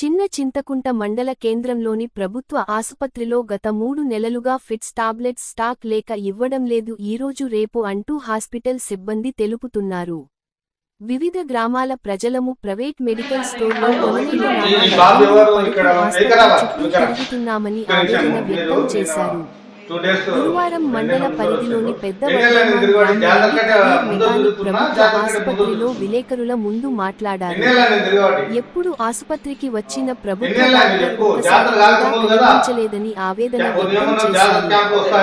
చిన్న చింతకుంట మండల కేంద్రంలోని ప్రభుత్వ ఆసుపత్రిలో గత మూడు నెలలుగా ఫిట్స్ టాబ్లెట్స్ స్టాక్ లేక ఇవ్వడం లేదు. ఈరోజు రేపు అంటూ హాస్పిటల్ సిబ్బంది తెలుపుతున్నారు. వివిధ గ్రామాల ప్రజలము ప్రైవేట్ మెడికల్ స్టోర్లో కొనలేని. ఆవేదన వ్యక్తం చేశారు. గురువారం మండల పరిధిలోని పెద్ద ప్రభుత్వ ఆసుపత్రిలో. విలేకరుల ముందు మాట్లాడారు ఎప్పుడు ఆసుపత్రికి వచ్చిన ప్రభుత్వ? కనిపించలేదని ఆవేదన వ్యక్తం చేశారు?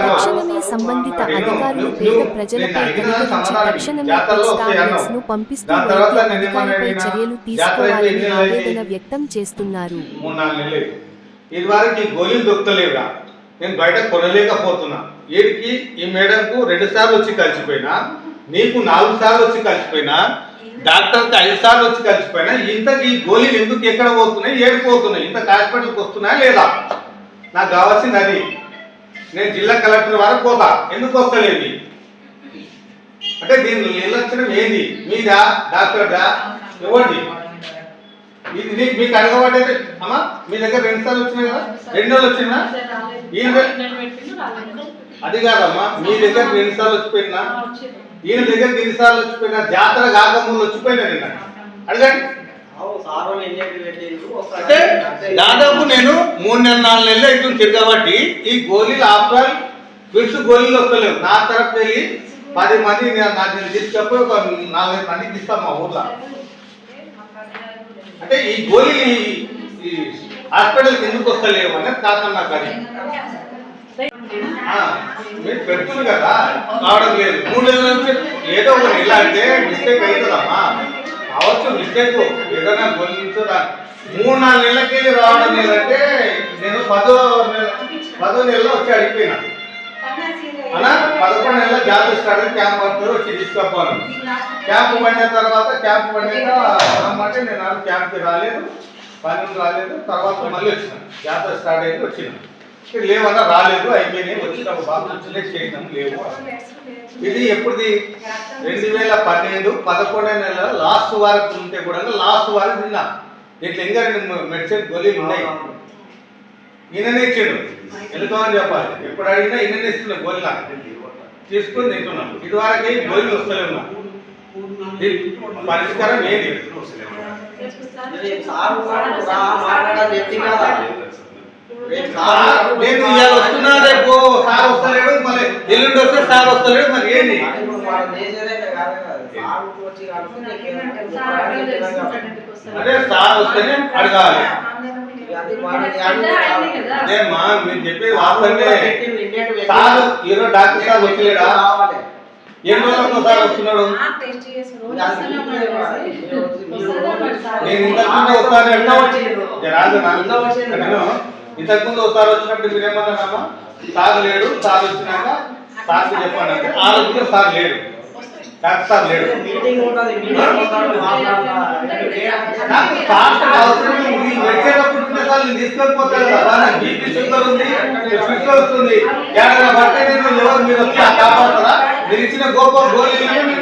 తక్షణమే సంబంధిత అధికారులు పేద ప్రజలపై కనికరించి తక్షణమే ను. పంపిస్తూ వైద్య అధికారిపై చర్యలు తీసుకోవాలని ఆవేదన వ్యక్తం చేస్తున్నారు. గోళీలు దొరుకుతలేవుగా నేను బయట కొనలేకపోతున్నా. వీడికి ఈ మేడంకు రెండు సార్లు వచ్చి కలిసిపోయినా నీకు నాలుగు సార్లు వచ్చి కలిసిపోయినా డాక్టర్కి ఐదు సార్లు వచ్చి కలిసిపోయినా ఇంతకి ఈ గోళీలు ఎందుకు ఎక్కడ పోతున్నాయి ఏడిపోతున్నాయి ఇంత హాస్పిటల్కి వస్తున్నాయా లేదా? నాకు కావాల్సింది అది. నేను జిల్లా కలెక్టర్ వరకు పోతా. ఎందుకు వస్తలేదు అంటే దీని నిర్లక్ష్యం ఏంది? మీదా? డాక్టర్గా ఇవ్వండి ఇది నీకు మీకు అడగబడ్డైతే అమ్మా మీ దగ్గర రెండు సార్లు వచ్చినాయి కదా? రెండు వచ్చినా ఈయన అది కాదమ్మా మీ దగ్గర రెండు సార్లు వచ్చిపోయినా? ఈయన దగ్గర ఎన్ని సార్లు వచ్చిపోయినా? జాతర కాకముందు వచ్చిపోయినా నిన్న? అడగండి. అంటే దాదాపు నేను మూడు నెలలు నాలుగు నెలలు అవుతుంది తిరగబట్టి ఈ గోళీలు ఆఫ్టర్ ఫిట్స్ గోళీలు వస్తలేవు. నా తరఫు వెళ్ళి పది మంది నేను నాకు తీసుకపోయి ఒక నాలుగైదు మందికి ఇస్తాం మా ఊర్లో. అంటే ఈ గోళీలు ఈ- హాస్పిటల్కి ఎందుకు వస్తలేవు అనేది కారణం నాకు అది మీరు పెడుతుంది కదా కావడం లేదు. మూడు నెలల నుంచి ఏదో ఒక నెల అంటే మిస్టేక్ అవుతుందమ్మా కావచ్చు మిస్టేక్ ఏదైనా గోళీ మూడు నాలుగు నెలలకి రావడం లేదంటే నేను పదో నెల పదో నెలలో వచ్చి అడిగిపోయినా. అలా పదకొండు నెలల జాతర స్టార్ట్ క్యాంప్ పడుతుంది వచ్చి తీసుకపోను క్యాంప్ పడిన తర్వాత క్యాంప్ పడినాక రమ్మంటే నేను ఆ క్యాంప్కి రాలేదు పని రాలేదు తర్వాత మళ్ళీ వచ్చిన. జాతర స్టార్ట్ అయింది వచ్చిన. లేవన్నా రాలేదు అయిపోయినాయి వచ్చిన బాబు సెలెక్ట్ చేసినాం లేవు ఇది ఎప్పుడుది? రెండు వేల పన్నెండు పదకొండో నెల లాస్ట్ వారం ఉంటే కూడా లాస్ట్ వారం తిన్నా ఇట్లా ఇంకా రెండు మెడిసిన్ గోళీలు ఉన్నాయి. ఈయననే ఇచ్చాడు. ఎందుకని చెప్పాలి? ఎప్పుడు అడిగినా ఈయననే ఇస్తున్నా గోళీలా తీసుకొని తింటున్నాం ఇదివరకే గోళీలు వస్తలే ఉన్నా పరిష్కారం ఏది? నేను ఇవాళ వస్తున్నా రేపు. సార్ వస్తలేడు మళ్ళీ ఎల్లుండి వస్తే సార్ వస్తలేడు మరి ఏంటి అదే సార్ వస్తేనే అడగాలి. అదే మా మీరు చెప్పేది వాస్తవమే. సార్ ఈరోజు డాక్టర్ సార్ వచ్చలేడా? ఎన్ని రోజులకు ఒకసారి వస్తున్నాడు? నేను ఇంతకు ముందు ఒకసారి రాజు నేను ఇంతకు ముందు ఒకసారి వచ్చినప్పుడు మీరు ఏమన్నారమ్మా? సార్ లేడు సార్ వచ్చినాక సార్కి చెప్పండి అంటే ఆ రోజు సార్ లేడు. డాక్టర్ సార్ లేడు నాకు సార్ అవసరం ఉంది. వచ్చేటప్పుడు సార్ నేను తీసుకెళ్ళిపోతాను కదా. నాకు బీపీ షుగర్ ఉంది షుగర్ వస్తుంది ఏడైనా పడితే నేను ఎవరు మీరు వచ్చి ఆ మీరు ఇచ్చిన గోప గోళీలు నేను.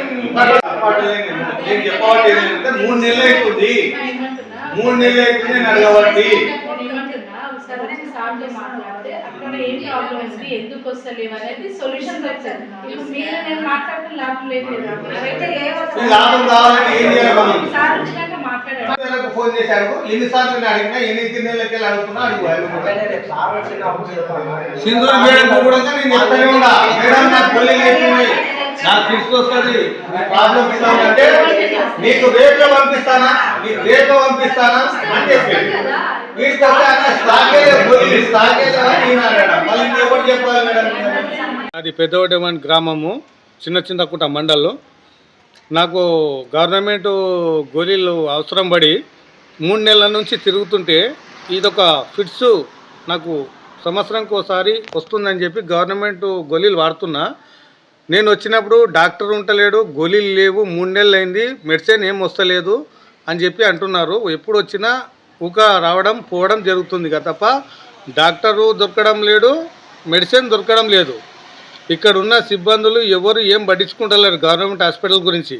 చెప్పబట్టి మూడు నెలలు అవుతుంది. మూడు నెలలు అవుతుంది నేను అడగబట్టి. అక్కడ ఏం ప్రాబ్లం ఉంది ఎందుకు వస్తలేవు అనేది సొల్యూషన్ దొరుకుతుంది ఇప్పుడు మీరు నేను మాట్లాడితే లాభం లేదు మాట్లాడారు ఫోన్ చేశాడు ఎన్నిసార్లు నేను అడిగినా ఎన్ని వెళ్ళి అడుగుతున్నా అడుగు. సింధూర్ మేడం కూడా నేను చెప్తానే ఉన్నా మేడం నాకు నాకు తీసుకొస్తుంది. మీ ప్రాబ్లం అంటే మీకు రేట్లో పంపిస్తానా? మీకు రేట్లో పంపిస్తానా? అని చెప్పి అది పెద్దవడమని గ్రామము చిన్న చింతకుంట మండలం. నాకు గవర్నమెంట్ గోళీలు అవసరం పడి మూడు నెలల నుంచి తిరుగుతుంటే ఇదొక ఫిట్స్ నాకు సంవత్సరంకి ఒకసారి వస్తుందని చెప్పి గవర్నమెంట్ గొలీలు వాడుతున్నా. నేను వచ్చినప్పుడు డాక్టర్ ఉంటలేడు గోళీలు లేవు మూడు నెలలు అయింది మెడిసిన్ ఏం వస్తలేదు అని చెప్పి అంటున్నారు. ఎప్పుడు వచ్చినా ఊక రావడం పోవడం జరుగుతుంది కదా తప్ప డాక్టరు దొరకడం లేడు మెడిసిన్ దొరకడం లేదు. ఇక్కడ ఉన్న సిబ్బందులు ఎవరు ఏం పట్టించుకుంటలేరు గవర్నమెంట్ హాస్పిటల్ గురించి.